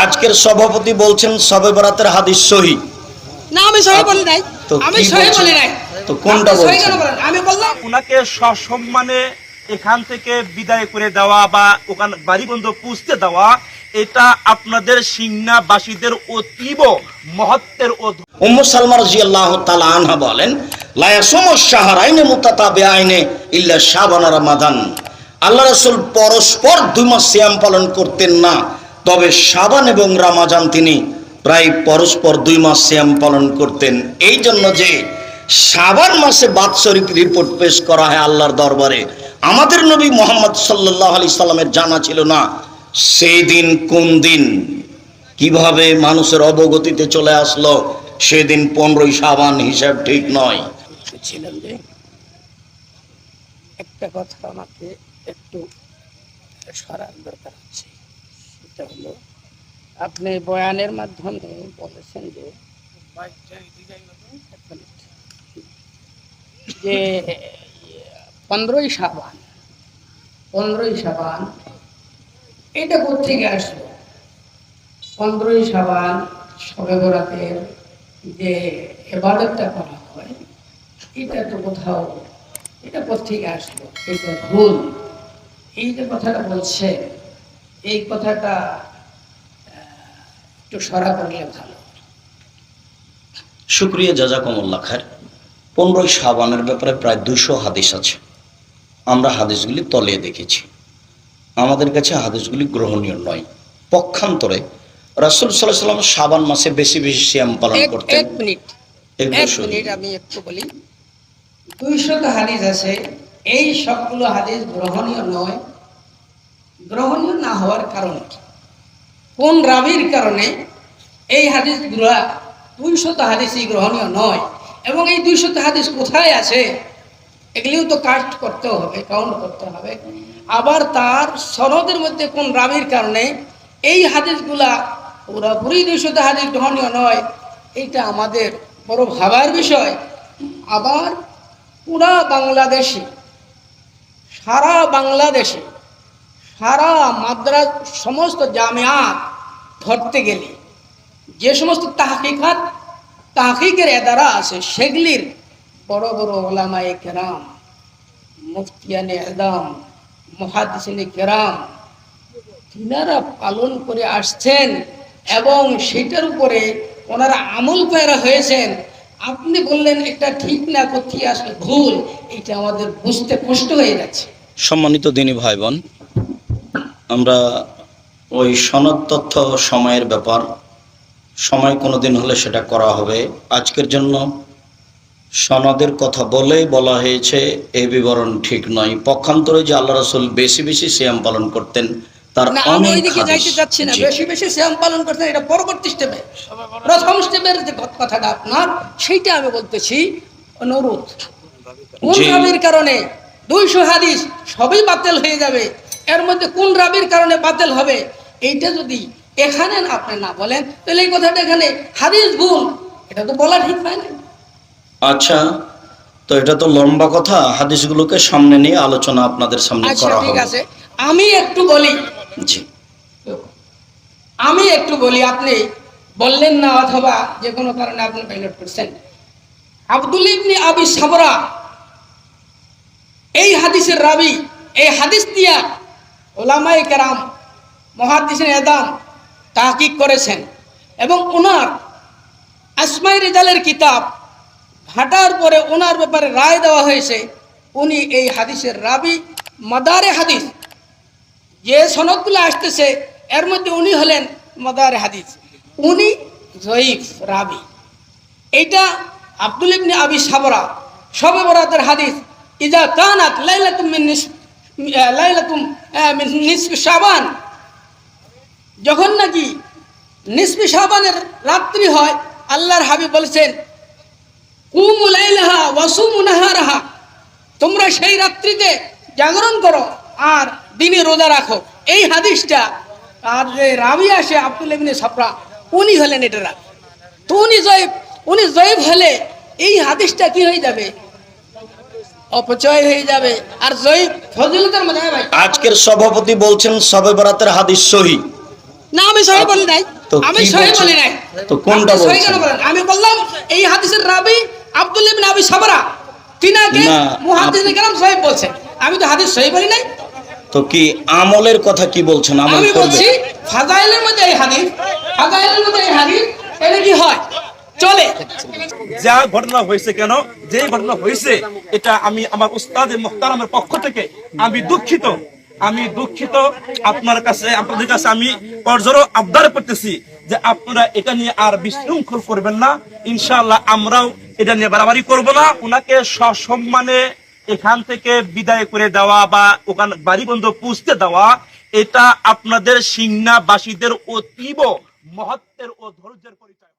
আজকের সভাপতি বলছেন সবে বরাতের হাদিস সহি। না আমি সহি বলি নাই। আমি সহি বলি নাই। তো কোনটা বলছেন? আমি বললাম ওনাকে সসম্মানে এখান থেকে বিদায় করে দেওয়া বা ওখান বাড়ি পর্যন্ত পুষতে দেওয়া এটা আপনাদের সিংনাবাসীদের অতীব মহত্বের অধ- উম্মু সালমা রাদিয়াল্লাহু তাআলা আনহা বলেন লা ইয়াসুমু শাহরাইনে মুতাতাবিআইনে ইল্লা শাবান আর রমাদান। আল্লাহ রাসূল পরস্পর দুই মাস সিয়াম পালন করতেন না। তবে সাবান এবং রমাজান তিনি প্রায় পরস্পর দুই মাস শ্যাম পালন করতেন। এই জন্য যে সাবান মাসে বাৎসরিক রিপোর্ট পেশ করা হয় আল্লাহর দরবারে, আমাদের নবী মোহাম্মদ সাল্লাল্লাহু আলাইহি সাল্লামের জানা ছিল না, সেই দিন কোন দিন? কীভাবে মানুষের অবগতিতে চলে আসলো? সেদিন পনেরোই সাবান হিসাব ঠিক নয়। যে একটা কথা আমাকে একটু সরার দরকার আছে। সেটা হলো। আপনি বয়ানের মাধ্যমে বলেছেন যে যে পনেরোই সাবান পনেরোই সাবান এটা কোথেকে আসলো? পনেরোই সাবান সবে বরাতের যে এবাদতটা করা হয় এটা তো কোথাও এটা কোথেকে আসলো? এটা ভুল। এই যে কথাটা বলছে। এই কথাটা একটু সরা করলে ভালো। শুক্রিয়া জাজাকমুল্লা খার পনেরোই সাবানের ব্যাপারে প্রায় দুশো হাদিস আছে। আমরা হাদিসগুলি তলিয়ে দেখেছি। আমাদের কাছে হাদিসগুলি গ্রহণীয় নয়। পক্ষান্তরে রাসুল সাল্লাহ সাল্লাম সাবান মাসে বেশি বেশি শ্যাম পালন এক করতেন। এক মিনিট। এক মিনিট আমি একটু বলি। দুইশত হাদিস আছে। এই সবগুলো হাদিস গ্রহণীয় নয়। গ্রহণীয় না হওয়ার কারণ কোন রাবির কারণে এই হাদিসগুলো দুইশত হাদিসই গ্রহণীয় নয় এবং এই দুইশত হাদিস কোথায় আছে? এগুলিও তো কাস্ট করতে হবে কাউন্ট করতে হবে। আবার তার সনদের মধ্যে কোন রাবির কারণে এই হাদিসগুলা পুরোপুরি দুইশত হাদিস গ্রহণীয় নয় এইটা আমাদের বড় ভাবার বিষয়। আবার পুরা বাংলাদেশে, সারা বাংলাদেশে সারা মাদ্রাস সমস্ত জামিয়াত ধরতে গেলে যে সমস্ত তাহকিকাত, তাহকিকের এদারা আছে, সেগুলির বড় বড় ওলামায়ে কেরাম, মুফতিয়ানে এদাম মহাদিসিনে কেরাম, তিনারা পালন করে আসছেন এবং সেটার উপরে ওনারা আমল পেরা হয়েছেন। আপনি বললেন এটা ঠিক না কোথায় আসলে ভুল। এটা আমাদের বুঝতে কষ্ট হয়ে যাচ্ছে সম্মানিত দিনী ভাই বোন আমরা ওই সনদ তথ্য সময়ের ব্যাপার সময় কোনো দিন হলে সেটা করা হবে। আজকের জন্য সনদের কথা বলেই বলা হয়েছে এই বিবরণ ঠিক নয়। পক্ষান্তরে যে আল্লাহ রসুল বেশি বেশি সিয়াম পালন করতেন তার অনেক হাদিস। না। বেশি বেশি পালন করছেন এটা পরবর্তী স্টেপে প্রথম স্টেপের যে কথাটা আপনার সেইটা আমি বলতেছি অনুরোধ। কারণে দুইশো হাদিস সবই বাতিল হয়ে যাবে। এর মধ্যে কোন রাবির কারণে বাতিল হবে এইটা যদি এখানে আপনি না বলেন তাহলে এই কথাটা এখানে হাদিস ভুল এটা তো বলা ঠিক হয় না। আচ্ছা তো এটা তো লম্বা কথা হাদিসগুলোকে সামনে নিয়ে আলোচনা আপনাদের সামনে আচ্ছা করা ঠিক আছে। আমি একটু বলি জি। আমি একটু বলি আপনি বললেন না অথবা যে কোনো কারণে আপনি পাইলট করছেন। আব্দুল ইবনি আবি সাবরা এই হাদিসের রাবি এই হাদিস দিয়া ওলামাই কেরাম মহাদিসের এদাম তাহকিক করেছেন এবং ওনার আসমাই রেজালের কিতাব ঘাটার পরে ওনার ব্যাপারে রায় দেওয়া হয়েছে উনি এই হাদিসের রাবি মাদারে হাদিস যে সনদগুলো আসতেছে এর মধ্যে উনি হলেন মাদারে হাদিস উনি জয়ীফ রাবি। এইটা আব্দুল ইবনে আবি সাবরা সবে বরাতের হাদিস ইজা কানাত লাইলাতুম মিন নিস আহ, লাইলাতুম নিসফি শাবান। যখন নাকি নিসফি শাবানের রাত্রি হয়, আল্লাহর হাবিব বলছেন, কুমু লাইলাহা ওয়াসুমু নাহারাহা। তোমরা সেই রাত্রিতে জাগরণ করো আর দিনে রোজা রাখো। এই হাদিসটা আর যে রাবি আসে আব্দুল ইবনে সাফরা উনি হলেন এটা রাবি। তো উনি জয়েব উনি জয়েব হলে এই হাদিসটা কি হয়ে যাবে? অপচয় হয়ে যাবে। আর জয়েব ফজিলতের মধ্যে হ্যাঁ ভাই? আজকের সভাপতি বলছেন সবে বরাতের হাদিস সহি। না আমি সহি বলি নাই। আমি সহি বলি নাই। তো কোনটা আপনি সহি বলছেন? কেন বলেন? আমি বললাম এই হাদিসের রাবি আব্দুল ইবনে আবি সাবরা। তিনাকে মুহাদ্দিস কেরাম সহি বলছে আমি তো হাদিস সহি বলি নাই। তো কি আমলের কথা কি বলছেন? আমল করবে? আমি বলছি ফাজাইলের মধ্যে এই হাদিস ফাজাইলের মধ্যে এই হাদিস এটা কি হয় চলে যা ঘটনা হয়েছে কেন? যে ঘটনা হয়েছে, এটা আমি আমার উস্তাদ মোহতারামের পক্ষ থেকে আমি দুঃখিত। আমি দুঃখিত। আপনার কাছে, আপনাদের কাছে আমি করজোরও আবদার করতেছি যে আপনারা এটা নিয়ে আর বিশৃঙ্খল করবেন না। ইনশাআল্লাহ আমরাও এটা নিয়ে বাড়াবাড়ি করব না। ওনাকে সসম্মানে এখান থেকে বিদায় করে দেওয়া বা ওখান বাড়ি বন্ধ পুষতে দেওয়া, এটা আপনাদের সিংনাবাসীদের অতীব মহত্বের ও ধৈর্যের পরিচয়।